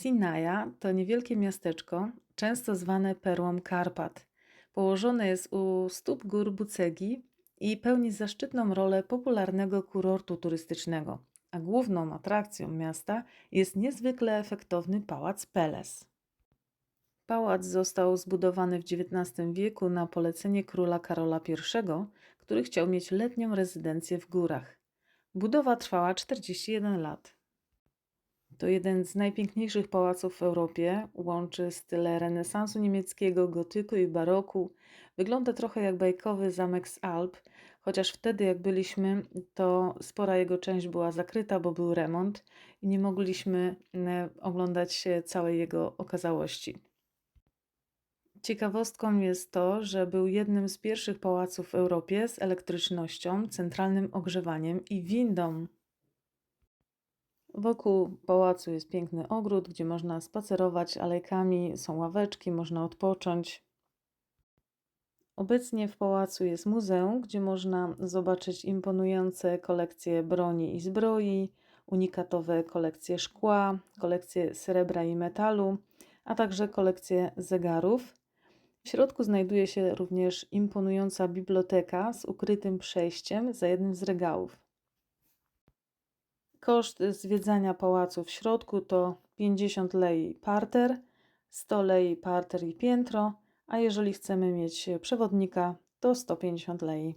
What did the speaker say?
Sinaja to niewielkie miasteczko, często zwane perłą Karpat. Położone jest u stóp gór Bucegi i pełni zaszczytną rolę popularnego kurortu turystycznego, a główną atrakcją miasta jest niezwykle efektowny pałac Peles. Pałac został zbudowany w XIX wieku na polecenie króla Karola I, który chciał mieć letnią rezydencję w górach. Budowa trwała 41 lat. To jeden z najpiękniejszych pałaców w Europie. Łączy style renesansu niemieckiego, gotyku i baroku. Wygląda trochę jak bajkowy zamek z Alp, chociaż wtedy, jak byliśmy, to spora jego część była zakryta, bo był remont i nie mogliśmy e, oglądać całej jego okazałości. Ciekawostką jest to, że był jednym z pierwszych pałaców w Europie z elektrycznością, centralnym ogrzewaniem i windą. Wokół pałacu jest piękny ogród, gdzie można spacerować alejkami, są ławeczki, można odpocząć. Obecnie w pałacu jest muzeum, gdzie można zobaczyć imponujące kolekcje broni i zbroi, unikatowe kolekcje szkła, kolekcje srebra i metalu, a także kolekcje zegarów. W środku znajduje się również imponująca biblioteka z ukrytym przejściem za jednym z regałów. Koszt zwiedzania pałacu w środku to 50 lei parter, 100 lei parter i piętro, a jeżeli chcemy mieć przewodnika, to 150 lei.